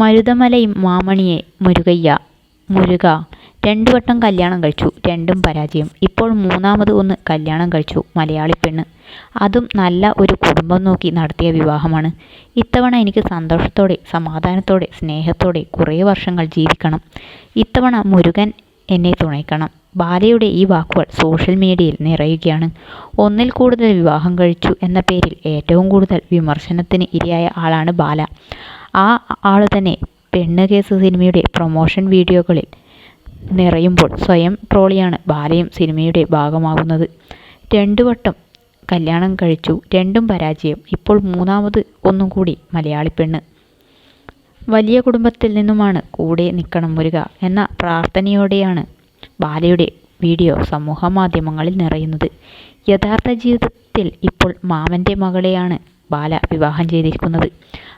മരുതമലയും മാമണിയെ മുരുകയ്യ. മുരുക രണ്ടു വട്ടം കല്യാണം കഴിച്ചു രണ്ടും പരാജയം. ഇപ്പോൾ മൂന്നാമത് ഒന്ന് കല്യാണം കഴിച്ചു മലയാളി പെണ്ണ്. അതും നല്ല ഒരു കുടുംബം നോക്കി നടത്തിയ വിവാഹമാണ്. ഇത്തവണ എനിക്ക് സന്തോഷത്തോടെ സമാധാനത്തോടെ സ്നേഹത്തോടെ കുറേ വർഷങ്ങൾ ജീവിക്കണം. ഇത്തവണ മുരുകൻ എന്നെ തുണയ്ക്കണം. ബാലയുടെ ഈ വാക്കുകൾ സോഷ്യൽ മീഡിയയിൽ നിറയുകയാണ്. ഒന്നിൽ കൂടുതൽ വിവാഹം കഴിച്ചു എന്ന പേരിൽ ഏറ്റവും കൂടുതൽ വിമർശനത്തിന് ഇരയായ ആളാണ് ബാല. ആ ആൾ തന്നെ പെണ്ണ് കേസ് സിനിമയുടെ പ്രൊമോഷൻ വീഡിയോകളിൽ നിറയുമ്പോൾ സ്വയം ട്രോളിയാണ് ബാലയും സിനിമയുടെ ഭാഗമാകുന്നത്. രണ്ടു വട്ടം കല്യാണം കഴിച്ചു രണ്ടും പരാജയം. ഇപ്പോൾ മൂന്നാമത് ഒന്നും കൂടി മലയാളി പെണ്ണ്. വലിയ കുടുംബത്തിൽ നിന്നുമാണ് കൂടെ നിൽക്കണം മുരുക എന്ന പ്രാർത്ഥനയോടെയാണ് ബാലയുടെ വീഡിയോ സമൂഹ മാധ്യമങ്ങളിൽ നിറയുന്നത്. യഥാർത്ഥ ജീവിതത്തിൽ ഇപ്പോൾ മാമന്റെ മകളെയാണ് ബാല വിവാഹം ചെയ്തിരിക്കുന്നത്.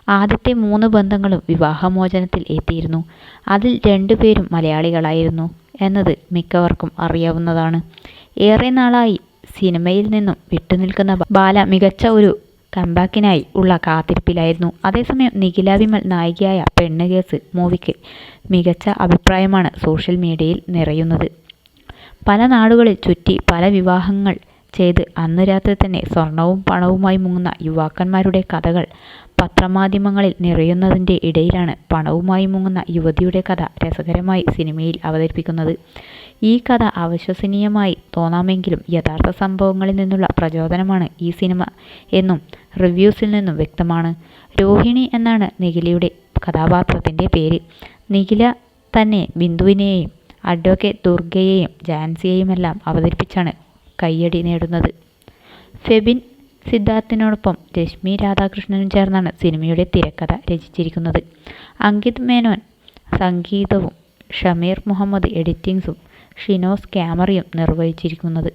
ആദ്യത്തെ മൂന്ന് ബന്ധങ്ങളും വിവാഹമോചനത്തിൽ എത്തിയിരുന്നു. അതിൽ രണ്ടുപേരും മലയാളികളായിരുന്നു എന്നത് മിക്കവർക്കും അറിയാവുന്നതാണ്. ഏറെ നാളായി സിനിമയിൽ നിന്നും വിട്ടുനിൽക്കുന്ന ബാല മികച്ച ഒരു കമ്പാക്കിനായി ഉള്ള കാത്തിരിപ്പിലായിരുന്നു. അതേസമയം നിഖില വിമൽ നായികയായ പെണ്ണ് കേസ് മൂവിക്ക് മികച്ച അഭിപ്രായമാണ് സോഷ്യൽ മീഡിയയിൽ നിറയുന്നത്. പല നാടുകളിൽ ചുറ്റി പല വിവാഹങ്ങൾ ചെയ്ത് അന്ന് രാത്രി തന്നെ സ്വർണവും പണവുമായി മുങ്ങുന്ന യുവാക്കന്മാരുടെ കഥകൾ പത്രമാധ്യമങ്ങളിൽ നിറയുന്നതിന്റെ ഇടയിലാണ് പണവുമായി മുങ്ങുന്ന യുവതിയുടെ കഥ രസകരമായി സിനിമയിൽ അവതരിപ്പിക്കുന്നത്. ഈ കഥ അവിശ്വസനീയമായി തോന്നാമെങ്കിലും യഥാർത്ഥ സംഭവങ്ങളിൽ നിന്നുള്ള പ്രചോദനമാണ് ഈ സിനിമ എന്നും റിവ്യൂസിൽ നിന്നും വ്യക്തമാണ്. രോഹിണി എന്നാണ് നിഖിലയുടെ കഥാപാത്രത്തിന്റെ പേര്. നിഖില തന്നെ ബിന്ദുവിനെയും അഡ്വക്കേറ്റ് ദുർഗയെയും ജാൻസിയെയുമെല്ലാം അവതരിപ്പിച്ചാണ് കയ്യടി നേടുന്നത്. ഫെബിൻ സിദ്ധാർത്ഥിനോടൊപ്പം രശ്മി രാധാകൃഷ്ണനും ചേർന്നാണ് സിനിമയുടെ തിരക്കഥ രചിച്ചിരിക്കുന്നത്. അങ്കിത് മേനോൻ സംഗീതവും ഷമീർ മുഹമ്മദ് എഡിറ്റിംഗ്സും ഷിനോസ് ക്യാമറയും നിർവഹിച്ചിരിക്കുന്നത്.